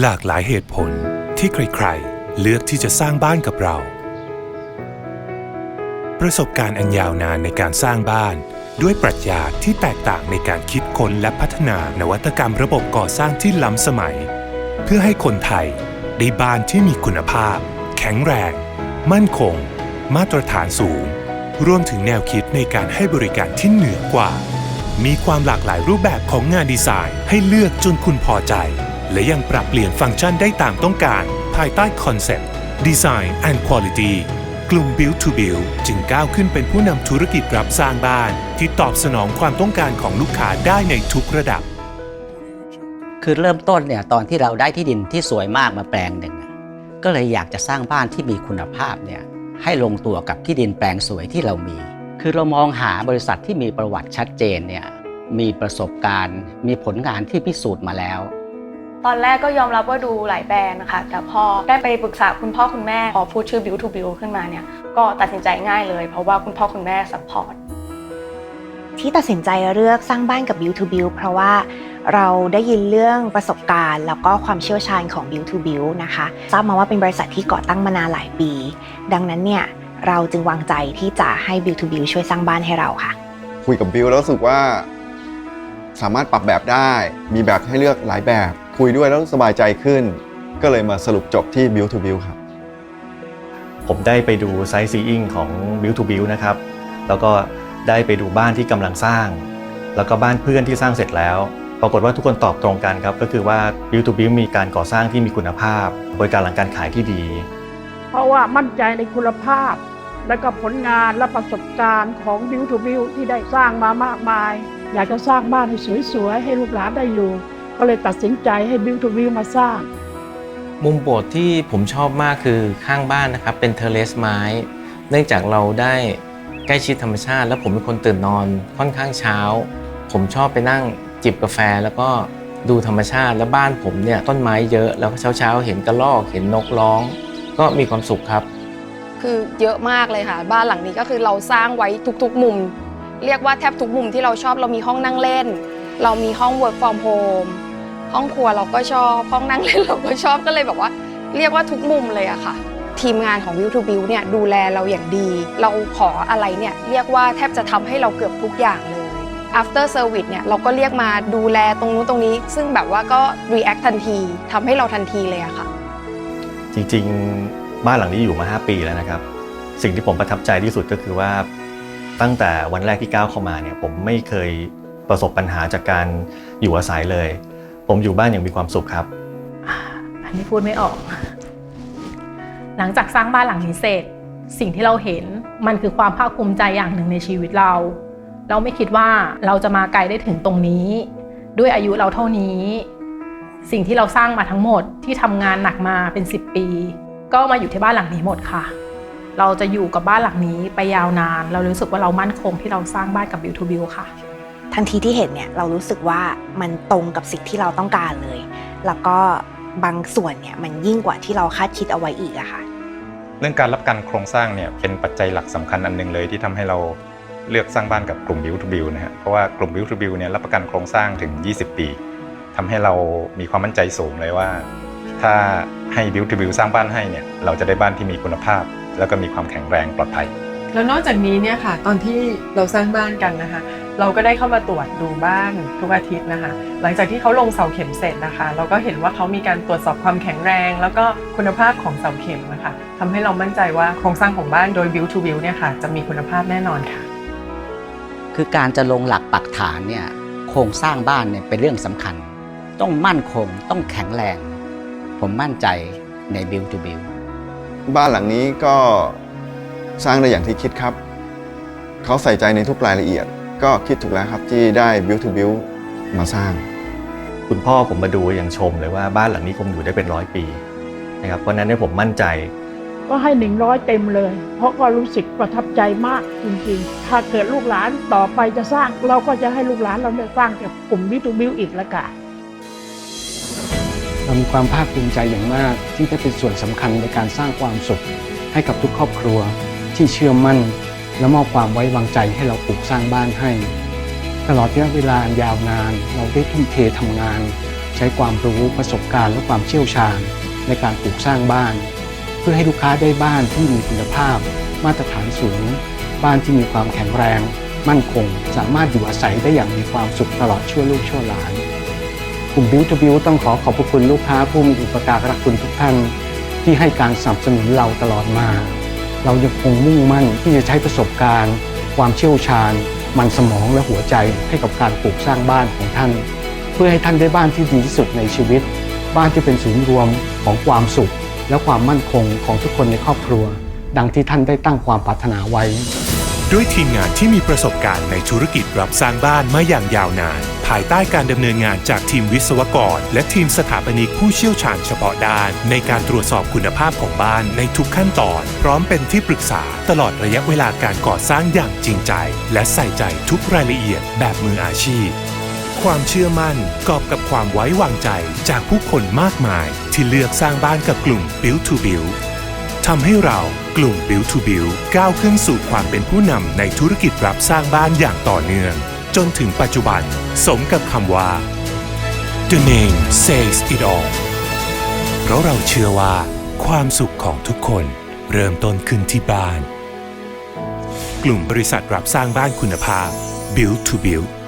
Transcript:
หลากหลายเหตุผลที่ใครๆ เลือกที่จะสร้างบ้านกับเรา ประสบการณ์อันยาวนานในการสร้างบ้านด้วยปรัชญาที่แตกต่างในการคิดค้นและพัฒนานวัตกรรมระบบก่อสร้างที่ล้ำสมัย เพื่อให้คนไทยได้บ้านที่มีคุณภาพ แข็งแรง มั่นคง มาตรฐานสูง รวมถึงแนวคิดในการให้บริการที่เหนือกว่า มีความหลากหลายรูปแบบของงานดีไซน์ให้เลือกจนคุณพอใจ และยังปรับเปลี่ยนฟังก์ชันได้ตามต้องการ ภายใต้คอนเซ็ปต์ Design and Quality กลุ่ม Build to Build จึงก้าวขึ้นเป็นผู้นำธุรกิจรับสร้างบ้าน ที่ตอบสนองความต้องการของลูกค้าได้ในทุกระดับ คือเริ่มต้นเนี่ยตอนที่เราได้ที่ดินที่สวยมากมาแปลงหนึ่ง ก็เลยอยากจะสร้างบ้านที่มีคุณภาพเนี่ยให้ลงตัวกับที่ดินแปลงสวยที่เรามี คือเรามองหาบริษัทที่มีประวัติชัดเจนเนี่ยมีประสบการณ์ มีผลงานที่พิสูจน์มาแล้ว ตอนแรกก็ยอมรับว่าดูหลายแบรนด์นะคะ แต่พอได้ไปปรึกษาคุณพ่อคุณแม่ พอพูดชื่อ Build to Build ขึ้นมาเนี่ย ก็ตัดสินใจง่ายเลย เพราะว่าคุณพ่อคุณแม่ซัพพอร์ตที่ตัดสินใจเลือกสร้างบ้านกับ Build to Build เพราะว่าเราได้ยินเรื่องประสบการณ์ แล้วก็ความเชี่ยวชาญของ Build to Build นะคะทราบมาว่าเป็นบริษัทที่ก่อตั้งมานานหลายปี ดังนั้นเนี่ยเราจึงวางใจที่จะให้ Build to Build ช่วยสร้างบ้านให้เราค่ะ คุยกับบิวแล้วรู้สึกว่า สามารถปรับแบบได้ มีแบบให้เลือกหลายแบบคุยด้วยแล้วสบายใจขึ้น ก็เลยมาสรุปจบที่ Build to Build ครับ ผมได้ไปดูไซต์ซีอิงของ Build to Build นะครับ แล้วก็ได้ไปดูบ้านที่กำลังสร้าง แล้วก็บ้านเพื่อนที่สร้างเสร็จแล้ว ปรากฏว่าทุกคนตอบตรงกันครับ ก็คือว่า Build to Build มีการก่อสร้างที่มีคุณภาพ บริการหลังการขายที่ดี เพราะว่ามั่นใจในคุณภาพ และก็ผลงานและประสบการณ์ของบิวทูบิวที่ได้สร้างมามากมาย อยากจะสร้างบ้านให้สวยๆให้ลูกหลานได้อยู่ ก็เลยตัดสินใจให้บิวทูบิวมาสร้าง มุมโปรดที่ผมชอบมากคือข้างบ้านนะครับ เป็นเทอร์เลสไม้ เนื่องจากเราได้ใกล้ชิดธรรมชาติ แล้วผมเป็นคนตื่นนอนค่อนข้างเช้า ผมชอบไปนั่งจิบกาแฟแล้วก็ดูธรรมชาติแล้วบ้านผมเนี่ยต้นไม้เยอะแล้วเช้าเช้าๆเห็นกระรอกเห็นนกร้อง ก็มีความสุขครับ คือเยอะมากเลยค่ะ บ้านหลังนี้ก็คือเราสร้างไว้ทุกๆมุม เรียกว่าแทบทุกมุมที่เราชอบเรามีห้องนั่งเล่น เรามีห้อง work from home ห้องครัวเราก็ชอบ ห้องนั่งเล่นเราก็ชอบก็เลยแบบว่า เรียกว่าทุกมุมเลยอะค่ะ ทีมงานของ View to Build เนี่ยดูแลเราอย่างดี เราขออะไรเนี่ยเรียกว่าแทบจะทำให้เราเกือบทุกอย่างเลย after service เนี่ยเราก็เรียกมาดูแลตรงนู้นตรงนี้ ซึ่งแบบว่าก็ react ทันทีทำให้เราทันทีเลยอะค่ะ จริงๆ บ้านหลังนี้อยู่มา 5 ปีแล้วนะครับ สิ่งที่ผมประทับใจที่สุดก็คือว่าตั้งแต่วันแรกที่ก้าวเข้ามาเนี่ยผมไม่เคย ประสบปัญหาจากการอยู่อาศัยเลย ผมอยู่บ้านอย่างมีความสุขครับ อันนี้พูดไม่ออก หลังจากสร้างบ้านหลังนี้เสร็จ สิ่งที่เราเห็นมันคือความภาคภูมิใจอย่างหนึ่งในชีวิตเรา เราไม่คิดว่าเราจะมาไกลได้ถึงตรงนี้ ด้วยอายุเราเท่านี้ สิ่งที่เราสร้างมาทั้งหมดที่ทำงานหนักมาเป็น 10 ปี ก็มาอยู่ที่บ้านหลังนี้หมดค่ะเราจะอยู่กับบ้านหลังนี้ไปยาวนาน เรารู้สึกว่าเรามั่นคงที่เราสร้างบ้านกับบิวทูบิวค่ะ ทันทีที่เห็นเนี่ยเรารู้สึกว่ามันตรงกับสิ่งที่เราต้องการเลย แล้วก็บางส่วนเนี่ยมันยิ่งกว่าที่เราคาดคิดเอาไว้อีกอะค่ะ เรื่องการรับการโครงสร้างเนี่ยเป็นปัจจัยหลักสำคัญอันหนึงเลยที่ทำให้เราเลือกสร้างบ้านกับกลุ่ม Build to Build นะฮะเพราะว่ากลุ่ม Build to Build เนี่ยรับประกันโครงสร้างถึง 20 ปีทำให้เรามีความมั่นใจสูงเลยว่า ถ้าให้ Build to Build สร้างบ้านให้เนี่ยเราจะได้บ้านที่มีคุณภาพ แล้วก็มีความแข็งแรงปลอดภัย แล้วนอกจากนี้เนี่ยค่ะ ตอนที่เราสร้างบ้านกันนะคะ เราก็ได้เข้ามาตรวจดูบ้านทุกอาทิตย์นะคะ หลังจากที่เขาลงเสาเข็มเสร็จนะคะ เราก็เห็นว่าเขามีการตรวจสอบความแข็งแรง แล้วก็คุณภาพของเสาเข็มนะคะทำให้เรามั่นใจว่าโครงสร้างของบ้านโดย Build to Build เนี่ยค่ะจะมีคุณภาพแน่นอนค่ะ คือการจะลงหลักปักฐานเนี่ยโครงสร้างบ้านเนี่ยเป็นเรื่องสำคัญ ต้องมั่นคงต้องแข็งแรง ผมมั่นใจใน Build to Build บ้านหลังนี้ก็สร้างได้อย่างที่คิดครับ เขาใส่ใจในทุกรายละเอียด ก็คิดถูกแล้วครับที่ได้ Build to Build มาสร้าง คุณพ่อผมมาดูอย่างชมเลยว่าบ้านหลังนี้คงอยู่ได้เป็นร้อยปีนะครับเพราะฉะนั้นเนี่ยผมมั่นใจก็ให้หนึ่งร้อยเต็มเลย เพราะก็รู้สึกประทับใจมากจริงๆ ถ้าเกิดลูกหลานต่อไปจะสร้าง เราก็จะให้ลูกหลานเราได้สร้างกับกลุ่มวิทูบิวอีกละกันเรามีความภาคภูมิใจอย่างมากที่ได้เป็นส่วนสำคัญในการสร้างความสุขให้กับทุกครอบครัวที่เชื่อมั่น และมอบความไว้วางใจให้เราปลูกสร้างบ้านให้ ตลอดระยะเวลาอันยาวนาน เราได้ทุ่มเททำงาน ใช้ความรู้ประสบการณ์และความเชี่ยวชาญ ในการปลูกสร้างบ้าน เพื่อให้ลูกค้าได้บ้านที่มีคุณภาพ มาตรฐานสูง บ้านที่มีความแข็งแรง มั่นคง สามารถอยู่อาศัยได้อย่างมีความสุขตลอดชั่วลูกชั่วหลานกลุ่ม Build to Build ต้องขอขอบพระคุณลูกค้าผู้มีอุปการะคุณทุกท่าน ที่ให้การสนับสนุนเราตลอดมา เรายังคงมุ่งมั่นที่จะใช้ประสบการณ์ ความเชี่ยวชาญ มันสมองและหัวใจให้กับการปลูกสร้างบ้านของท่าน เพื่อให้ท่านได้บ้านที่ดีที่สุดในชีวิต บ้านที่เป็นศูนย์รวมของความสุข และความมั่นคงของทุกคนในครอบครัว ดังที่ท่านได้ตั้งความปรารถนาไว้ ด้วยทีมงานที่มีประสบการณ์ในธุรกิจรับสร้างบ้านมาอย่างยาวนานายใต้การดำเนินงานจากทีมวิศวกร และทีมสถาปนิกผู้เชี่ยวชาญเฉพาะด้าน ในการตรวจสอบคุณภาพของบ้านในทุกขั้นตอน พร้อมเป็นที่ปรึกษาตลอดระยะเวลาการก่อสร้างอย่างจริงใจ และใส่ใจทุกรายละเอียดแบบมืออาชีพ ความเชื่อมั่นกอบกับความไว้วางใจจากผู้คนมากมาย ที่เลือกสร้างบ้านกับกลุ่ม Build to Build ทำให้เรากลุ่ม Build to Build ก้าวขึ้นสู่ความเป็นผู้นำในธุรกิจรับสร้างบ้านอย่างต่อเนื่อง จนถึงปัจจุบัน สมกับคำว่า The name says it all เพราะเราเชื่อว่า ความสุขของทุกคนเริ่มต้นขึ้นที่บ้าน กลุ่มบริษัทรับสร้างบ้านคุณภาพ Build to Build